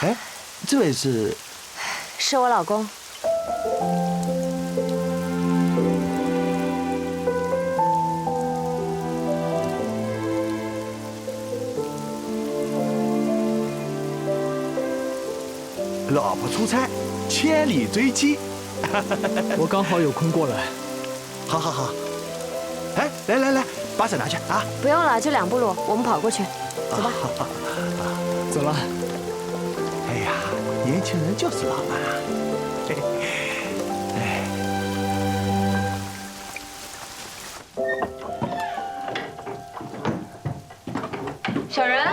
哎，这位是？是我老公。老婆出差，千里追妻。我刚好有空过来。好好好。哎，来来来，把伞拿去啊！不用了，就两步路，我们跑过去。走吧。走了。哎呀，年轻人就是浪漫啊！哎。小人。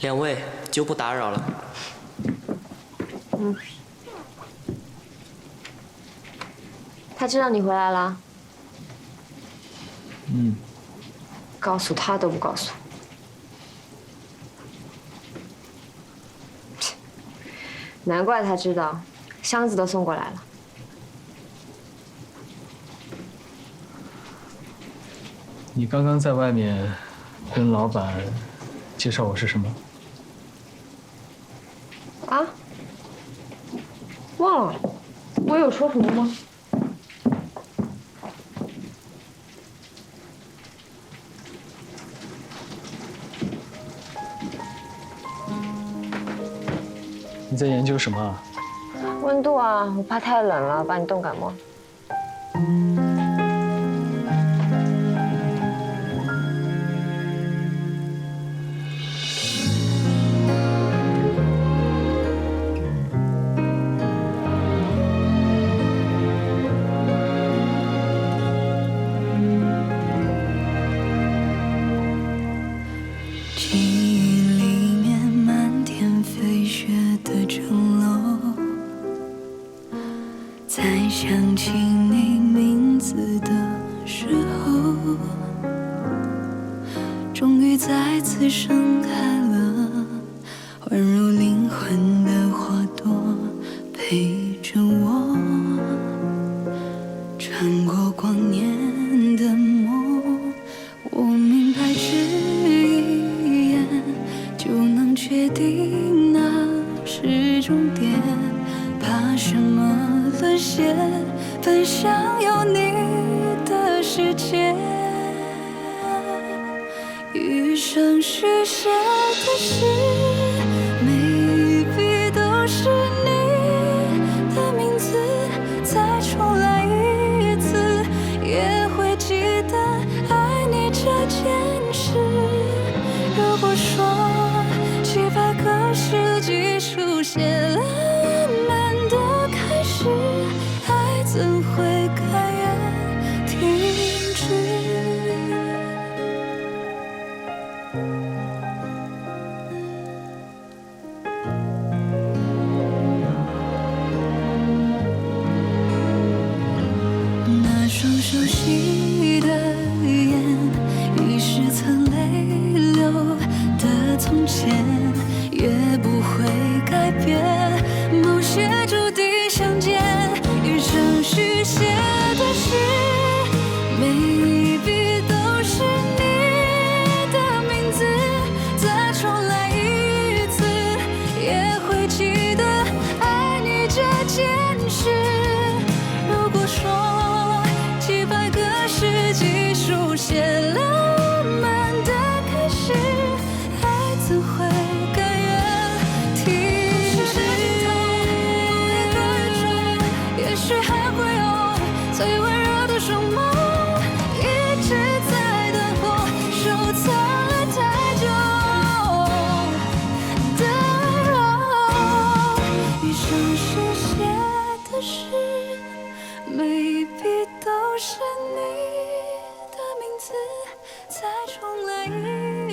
两位就不打扰了。嗯。他知道你回来了。嗯。告诉他都不告诉。难怪他知道，箱子都送过来了。你刚刚在外面跟老板介绍我是什么？啊？忘了，我有说什么吗？你在研究什么？温度啊，我怕太冷了，把你冻感冒。想起你名字的时候终于再次盛开了宛如灵魂的花朵陪着我想有你的世界余生续写的诗每一笔都是你的名字再重来一次也会记得爱你这件事。如果说几百个世纪书写 się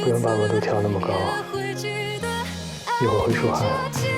不用把温度调那么高，一会儿会出汗。